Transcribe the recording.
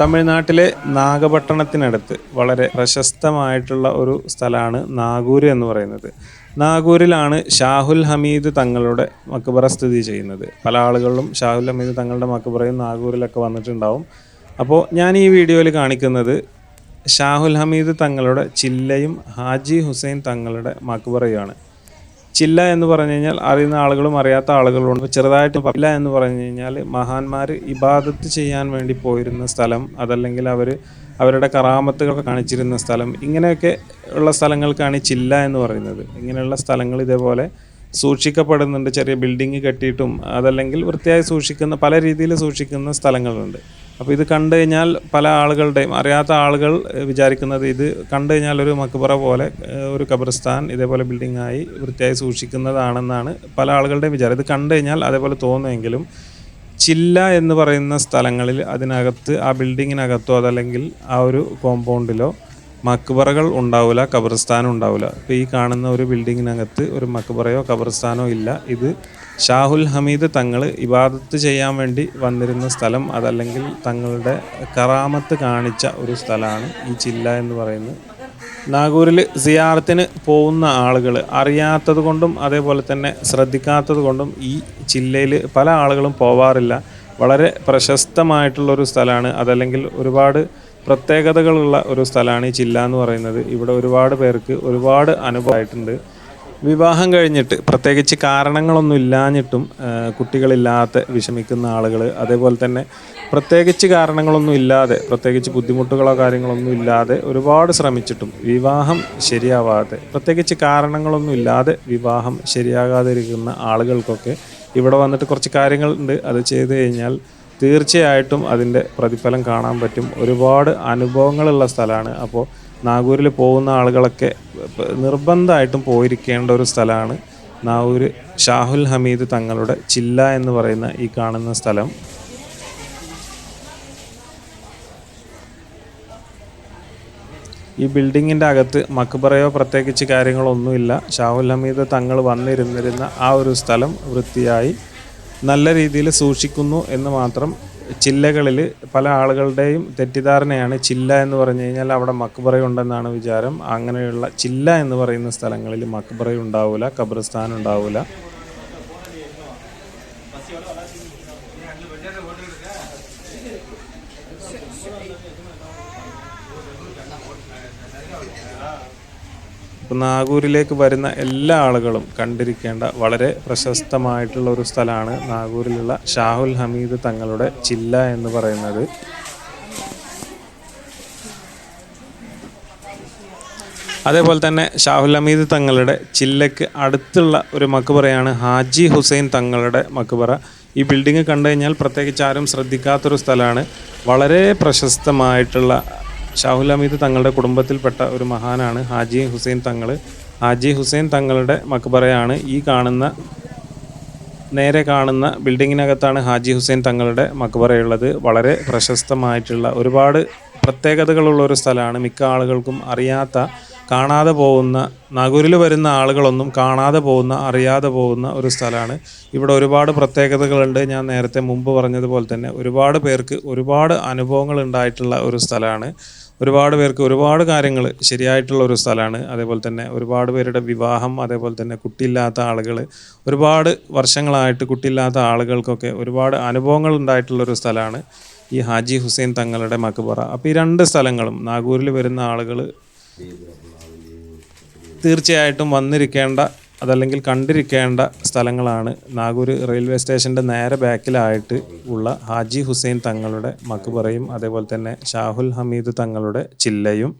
തമിഴ്നാട്ടിലെ നാഗപട്ടണത്തിനടുത്ത് വളരെ പ്രശസ്തമായിട്ടുള്ള ഒരു സ്ഥലമാണ് നാഗൂർ എന്ന് പറയുന്നത്. നാഗൂരിലാണ് ഷാഹുൽ ഹമീദ് തങ്ങളുടെ മക്ബറ സ്ഥിതി ചെയ്യുന്നത്. പല ആളുകളിലും ഷാഹുൽ ഹമീദ് തങ്ങളുടെ മക്ബറയും നാഗൂരിലൊക്കെ വന്നിട്ടുണ്ടാവും. അപ്പോൾ ഞാൻ ഈ വീഡിയോയിൽ കാണിക്കുന്നത് ഷാഹുൽ ഹമീദ് തങ്ങളുടെ ചില്ലയും ഹാജി ഹുസൈൻ തങ്ങളുടെ മക്ബറയുമാണ്. ചില്ല എന്ന് പറഞ്ഞു കഴിഞ്ഞാൽ അറിയുന്ന ആളുകളും അറിയാത്ത ആളുകളും ഉണ്ട് ചെറുതായിട്ട് ഇല്ല എന്ന് പറഞ്ഞു കഴിഞ്ഞാൽ മഹാന്മാർ ഇബാദത്ത് ചെയ്യാൻ വേണ്ടി പോയിരുന്ന സ്ഥലം അതല്ലെങ്കിൽ അവർ അവരുടെ കറാമത്തുകളൊക്കെ കാണിച്ചിരുന്ന സ്ഥലം. ഇങ്ങനെയൊക്കെ ഉള്ള സ്ഥലങ്ങൾക്കാണ് ചില്ല എന്ന് പറയുന്നത്. ഇങ്ങനെയുള്ള സ്ഥലങ്ങൾ ഇതേപോലെ സൂക്ഷിക്കപ്പെടുന്നുണ്ട്. ചെറിയ ബിൽഡിംഗ് കെട്ടിയിട്ടും അതല്ലെങ്കിൽ വൃത്തിയായി സൂക്ഷിക്കുന്ന പല രീതിയിൽ സൂക്ഷിക്കുന്ന സ്ഥലങ്ങളുണ്ട്. അപ്പോൾ ഇത് കണ്ടു കഴിഞ്ഞാൽ പല ആളുകളുടെയും അറിയാത്ത ആളുകൾ വിചാരിക്കുന്നത് ഇത് കണ്ടു കഴിഞ്ഞാൽ ഒരു മക്ബറ പോലെ ഒരു ഖബർസ്ഥാൻ ഇതേപോലെ ബിൽഡിംഗ് ആയി വൃത്തിയായി സൂക്ഷിക്കുന്നതാണെന്നാണ് പല ആളുകളുടെയും വിചാരം. ഇത് കണ്ടു കഴിഞ്ഞാൽ അതേപോലെ തോന്നുമെങ്കിലും ചില്ല എന്ന് പറയുന്ന സ്ഥലങ്ങളിൽ അതിനകത്ത് ആ ബിൽഡിങ്ങിനകത്തോ അതല്ലെങ്കിൽ ആ ഒരു കോമ്പൗണ്ടിലോ മക്ബറകൾ ഉണ്ടാവില്ല ഖബർസ്ഥാനം ഉണ്ടാവില്ല ഇപ്പോൾ ഈ കാണുന്ന ഒരു ബിൽഡിങ്ങിനകത്ത് ഒരു മക്ബറയോ ഖബർസ്ഥാനോ ഇല്ല. ഇത് ഷാഹുൽ ഹമീദ് തങ്ങൾ ഇബാദത്ത് ചെയ്യാൻ വേണ്ടി വന്നിരുന്ന സ്ഥലം അതല്ലെങ്കിൽ തങ്ങളുടെ കറാമത്ത് കാണിച്ച ഒരു സ്ഥലമാണ് ഈ ചില്ല എന്ന് പറയുന്നത്. നാഗൂരിൽ സിയാറത്തിന് പോകുന്ന ആളുകൾ അറിയാത്തത് കൊണ്ടും അതേപോലെ തന്നെ ശ്രദ്ധിക്കാത്തത് കൊണ്ടും ഈ ചില്ലയിൽ പല ആളുകളും പോവാറില്ല. വളരെ പ്രശസ്തമായിട്ടുള്ളൊരു സ്ഥലമാണ്. അതല്ലെങ്കിൽ ഒരുപാട് പ്രത്യേകതകളുള്ള ഒരു സ്ഥലമാണ് ഈ ചില്ല എന്ന് പറയുന്നത്. ഇവിടെ ഒരുപാട് പേർക്ക് ഒരുപാട് അനുഭവമായിട്ടുണ്ട്. വിവാഹം കഴിഞ്ഞിട്ട് പ്രത്യേകിച്ച് കാരണങ്ങളൊന്നും ഇല്ലാഞ്ഞിട്ടും കുട്ടികളില്ലാത്ത വിഷമിക്കുന്ന ആളുകൾ അതേപോലെ തന്നെ പ്രത്യേകിച്ച് കാരണങ്ങളൊന്നും ഇല്ലാതെ പ്രത്യേകിച്ച് ബുദ്ധിമുട്ടുകളോ കാര്യങ്ങളൊന്നും ഇല്ലാതെ ഒരുപാട് ശ്രമിച്ചിട്ടും വിവാഹം ശരിയാവാതെ പ്രത്യേകിച്ച് കാരണങ്ങളൊന്നും ഇല്ലാതെ വിവാഹം ശരിയാകാതിരിക്കുന്ന ആളുകൾക്കൊക്കെ ഇവിടെ വന്നിട്ട് കുറച്ച് കാര്യങ്ങളുണ്ട്. അത് ചെയ്തു കഴിഞ്ഞാൽ തീർച്ചയായിട്ടും അതിന്റെ പ്രതിഫലം കാണാൻ പറ്റും. ഒരുപാട് അനുഭവങ്ങളുള്ള സ്ഥലമാണ്. അപ്പോൾ നാഗൂരിൽ പോകുന്ന ആളുകളൊക്കെ നിർബന്ധമായിട്ടും പോയിരിക്കേണ്ട ഒരു സ്ഥലമാണ് നാവൂർ ഷാഹുൽ ഹമീദ് തങ്ങളുടെ ചില്ല എന്ന് പറയുന്ന ഈ കാണുന്ന സ്ഥലം. ഈ ബിൽഡിങ്ങിന്റെ അകത്ത് മക്ബറയോ പ്രത്യേകിച്ച് കാര്യങ്ങളൊന്നുമില്ല ഷാഹുൽ ഹമീദ് തങ്ങൾ വന്നിരുന്നിരുന്ന ആ ഒരു സ്ഥലം വൃത്തിയായി നല്ല രീതിയിൽ സൂക്ഷിക്കുന്നു എന്ന് മാത്രം ചില്ലകളിൽ പല ആളുകളുടെയും തെറ്റിദ്ധാരണയാണ് ചില്ല എന്ന് പറഞ്ഞു കഴിഞ്ഞാൽ അവിടെ മക്ബറയുണ്ടെന്നാണ് വിചാരം. അങ്ങനെയുള്ള ചില്ല എന്ന് പറയുന്ന സ്ഥലങ്ങളിൽ മക്ബറ ഉണ്ടാവില്ല ഖബർസ്ഥാൻ ഉണ്ടാവില്ല ഇപ്പം നാഗൂരിലേക്ക് വരുന്ന എല്ലാ ആളുകളും കണ്ടിരിക്കേണ്ട വളരെ പ്രശസ്തമായിട്ടുള്ള ഒരു സ്ഥലമാണ് നാഗൂരിലുള്ള ഷാഹുൽ ഹമീദ് തങ്ങളുടെ ചില്ല എന്ന് പറയുന്നത്. അതേപോലെ തന്നെ ഷാഹുൽ ഹമീദ് തങ്ങളുടെ ചില്ലയ്ക്ക് അടുത്തുള്ള ഒരു മക്ബറയാണ് ഹാജി ഹുസൈൻ തങ്ങളുടെ മക്ബറ. ഈ ബിൽഡിംഗ് കണ്ടു കഴിഞ്ഞാൽ പ്രത്യേകിച്ച് ആരും ശ്രദ്ധിക്കാത്തൊരു സ്ഥലമാണ്. വളരെ പ്രശസ്തമായിട്ടുള്ള ഷാഹുൽ ഹമീദ് തങ്ങളുടെ കുടുംബത്തിൽപ്പെട്ട ഒരു മഹാനാണ്. ഹാജി ഹുസൈൻ തങ്ങൾ ഹാജി ഹുസൈൻ തങ്ങളുടെ മക്ബറയാണ്. ഈ കാണുന്ന നേരെ കാണുന്ന ബിൽഡിങ്ങിനകത്താണ് ഹാജി ഹുസൈൻ തങ്ങളുടെ മക്ബറയുള്ളത്. വളരെ പ്രശസ്തമായിട്ടുള്ള ഒരുപാട് പ്രത്യേകതകളുള്ള ഒരു സ്ഥലമാണ്. മിക്ക ആളുകൾക്കും അറിയാത്ത കാണാതെ പോകുന്ന നഗൂരിൽ വരുന്ന ആളുകളൊന്നും കാണാതെ പോകുന്ന അറിയാതെ പോകുന്ന ഒരു സ്ഥലമാണ്. ഇവിടെ ഒരുപാട് പ്രത്യേകതകളുണ്ട്. ഞാൻ നേരത്തെ മുമ്പ് പറഞ്ഞതുപോലെ തന്നെ ഒരുപാട് പേർക്ക് ഒരുപാട് അനുഭവങ്ങൾ ഉണ്ടായിട്ടുള്ള ഒരു സ്ഥലമാണ്. ഒരുപാട് പേർക്ക് ഒരുപാട് കാര്യങ്ങൾ ശരിയായിട്ടുള്ള ഒരു സ്ഥലമാണ്. അതേപോലെ തന്നെ ഒരുപാട് പേരുടെ വിവാഹം അതേപോലെ തന്നെ കുട്ടിയില്ലാത്ത ആളുകൾ ഒരുപാട് വർഷങ്ങളായിട്ട് കുട്ടിയില്ലാത്ത ആളുകൾക്കൊക്കെ ഒരുപാട് അനുഭവങ്ങൾ ഉണ്ടായിട്ടുള്ള ഒരു സ്ഥലമാണ് ഈ ഹാജി ഹുസൈൻ തങ്ങളുടെ മക്ബറ. അപ്പോൾ ഈ രണ്ട് സ്ഥലങ്ങളും നാഗൂരിൽ വരുന്ന ആളുകൾ തീർച്ചയായിട്ടും വന്നിരിക്കേണ്ട അതല്ലെങ്കിൽ കണ്ടിരിക്കേണ്ട സ്ഥലങ്ങളാണ് നാഗൂർ റെയിൽവേ സ്റ്റേഷന്റെ നേരെ ബാക്കിലായിട്ട് ഉള്ള ഹാജി ഹുസൈൻ തങ്ങളുടെ മക്ബറയും അതേപോലെ തന്നെ ഷാഹുൽ ഹമീദ് തങ്ങളുടെ ചില്ലയും